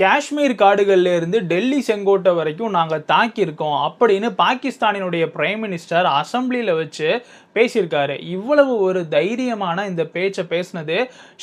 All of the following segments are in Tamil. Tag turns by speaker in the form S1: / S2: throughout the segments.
S1: காஷ்மீர் காடுகள்ல இருந்து டெல்லி செங்கோட்டை வரைக்கும் நாங்கள் தாக்கியிருக்கோம் அப்படின்னு பாகிஸ்தானினுடைய பிரைம் மினிஸ்டர் அசம்பிளியில் வச்சு பேசியிருக்காரு. இவ்வளவு ஒரு தைரியமான இந்த பேச்சை பேசினது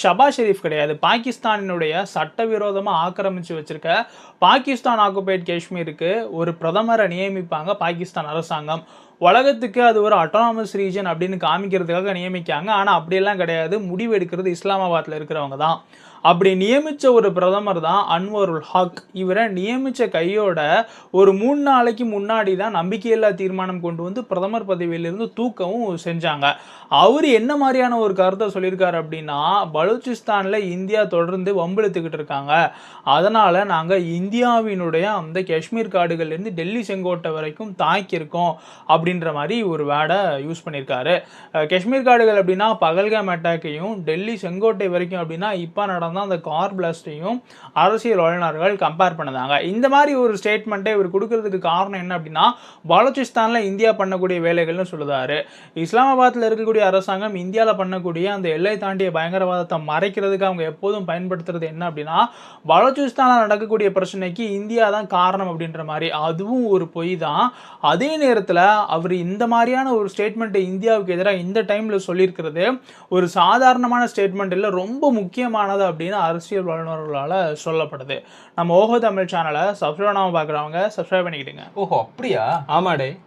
S1: ஷபா ஷெரீஃப் கிடையாது. பாகிஸ்தானினுடைய சட்டவிரோதமாக ஆக்கிரமிச்சு வச்சிருக்க பாகிஸ்தான் ஆக்குபைட் காஷ்மீருக்கு ஒரு பிரதமரை நியமிப்பாங்க பாகிஸ்தான் அரசாங்கம். உலகத்துக்கு அது ஒரு அட்டானமஸ் ரீஜன் அப்படின்னு காமிக்கிறதுக்காக நியமிக்காங்க. ஆனால் அப்படியெல்லாம் கிடையாது. முடிவு எடுக்கிறது இஸ்லாமாபாத்தில் இருக்கிறவங்க தான். அப்படி நியமித்த ஒரு பிரதமர் தான் அன்வருல் ஹக். இவரை நியமித்த கையோட ஒரு மூணு நாளைக்கு முன்னாடி தான் நம்பிக்கையில்லா தீர்மானம் கொண்டு வந்து பிரதமர் பதவியிலிருந்து தூக்கவும் செஞ்சாங்க. அவர் என்ன மாதிரியான ஒரு கருத்தை சொல்லியிருக்காரு அப்படின்னா பலூச்சிஸ்தானில் இந்தியா தொடர்ந்து வம்பிழுத்துக்கிட்டு இருக்காங்க. அதனால் நாங்கள் இந்தியாவினுடைய அந்த காஷ்மீர் காடுகள்லேருந்து டெல்லி செங்கோட்டை வரைக்கும் தாக்கியிருக்கோம் அப்படின்ற மாதிரி ஒரு வேர்டை யூஸ் பண்ணியிருக்காரு. காஷ்மீர் காடுகள் அப்படின்னா பகல்காம் அட்டாக்கையும் டெல்லி செங்கோட்டை வரைக்கும் அப்படின்னா இப்போ நடந்த அந்த கார் பிளாஸ்டையும் அரசியல் வல்லுநர்கள் கம்பேர் பண்ணுதாங்க. இந்த மாதிரி ஒரு ஸ்டேட்மெண்ட்டை இவர் கொடுக்கறதுக்கு காரணம் என்ன அப்படின்னா பலோச்சிஸ்தானில் இந்தியா பண்ணக்கூடிய வேலைகள்னு சொல்லுதாரு. இஸ்லாமாபாத்தில் இருக்கக்கூடிய அரசாங்கம் இந்தியாவில் பண்ணக்கூடிய அந்த எல்லை தாண்டிய பயங்கரவாதத்தை மறைக்கிறதுக்கு அவங்க எப்போதும் பயன்படுத்துறது என்ன அப்படின்னா பலோச்சிஸ்தானில் நடக்கக்கூடிய பிரச்சனைக்கு இந்தியா தான் காரணம் அப்படின்ற மாதிரி. அதுவும் ஒரு பொய் தான். அதே நேரத்தில் அவர் இந்த மாதிரியான ஒரு ஸ்டேட்மெண்ட்டை இந்தியாவுக்கு எதிராக இந்த டைமில் சொல்லியிருக்கிறது ஒரு சாதாரணமான ஸ்டேட்மெண்ட் இல்லை ரொம்ப முக்கியமானது அப்படின்னு அரசியல் வல்லுநர்களால் சொல்லப்படுது. நம்ம ஓஹோ தமிழ் சேனலை சப்ஸ்கிரைப் பண்ணாமல் பார்க்குறவங்க சப்ஸ்கிரைப் பண்ணிக்கிடுங்க.
S2: ஓஹோ அப்படியா?
S3: ஆமாடே.